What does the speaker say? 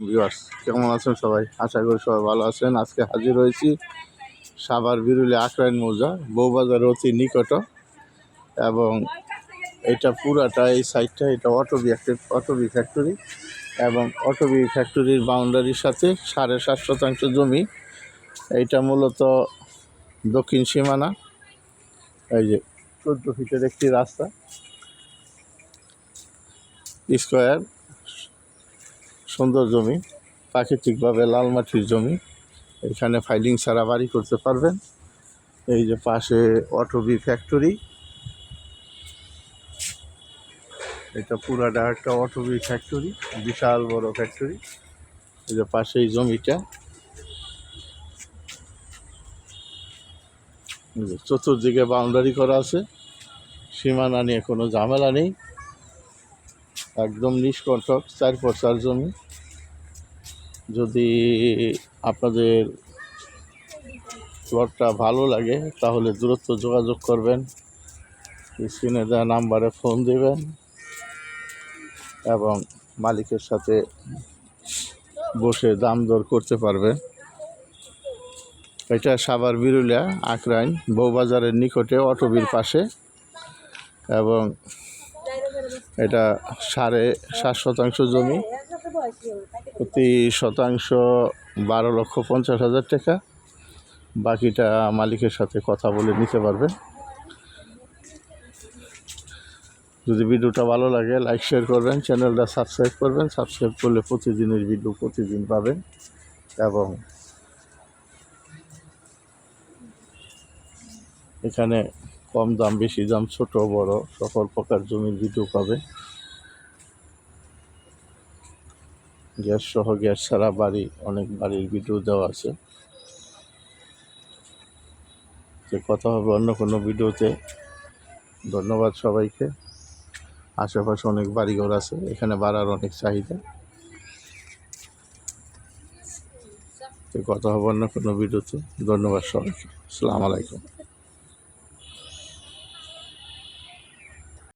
Viewers কেমন আছেন সবাই? আশা করি সবাই ভালো আছেন। আজকে হাজির হয়েছি সাভার বিরুলি আখরাইন মৌজা বউবাজার অতি নিকট। এবং এটা পুরাটা এই সাইডটা এটা অটোবি অটোবি ফ্যাক্টরি এবং অটোবি ফ্যাক্টরির বাউন্ডারির সাথে সাড়ে সাত শতাংশ জমি। এইটা মূলত দক্ষিণ সীমানা। এই যে চোদ্দ ফিটের একটি রাস্তা। স্কোয়ার সুন্দর জমি, প্রাকৃতিকভাবে লাল মাটির জমি। এখানে ফাইলিং ছাড়া বাড়ি করতে পারবেন। এই যে পাশে অটোবি ফ্যাক্টরি এটা পুরাটা একটা অটোবি ফ্যাক্টরি বিশাল বড় ফ্যাক্টরি এই যে পাশে এই জমিটা চতুর্দিকে বাউন্ডারি করা আছে। সীমানা নিয়ে কোনো ঝামেলা নেই। একদম নিষ্কণ্ঠক, চার পচার জমি। যদি আপনাদের প্লটটা ভালো লাগে, তাহলে দূরত্ব যোগাযোগ করবেন। স্ক্রিনে দেওয়া নাম্বারে ফোন দেবেন এবং মালিকের সাথে বসে দাম দর করতে পারবেন। এটা সাভার বিরুলিয়া, আখরাইন, বউবাজারের নিকটে, অটোবির পাশে এবং এটা সাড়ে সাত শতাংশ জমি। প্রতি শতাংশ বারো লক্ষ পঞ্চাশ হাজার টাকা। বাকিটা মালিকের সাথে কথা বলে নিতে পারবেন যদি ভিডিওটা ভালো লাগে লাইক শেয়ার করবেন, চ্যানেলটা সাবস্ক্রাইব করবেন। সাবস্ক্রাইব করলে প্রতিদিনের ভিডিও প্রতিদিন পাবেন এবং এখানে কম দাম, বেশি দাম, ছোট, বড়, সকল প্রকার জমির ভিডিও পাবে। গ্যাস সহ গ্যাস ছাড়া বাড়ি, অনেক বাড়ির ভিডিও দেওয়া আছে। যে কথা হবে অন্য কোনো ভিডিওতে। ধন্যবাদ সবাইকে। আশেপাশে অনেক বাড়িঘর আছে, এখানে বাড়ার অনেক চাহিদা। কথা হবে অন্য কোনো ভিডিওতে। ধন্যবাদ সবাইকে। আসসালামু আলাইকুম।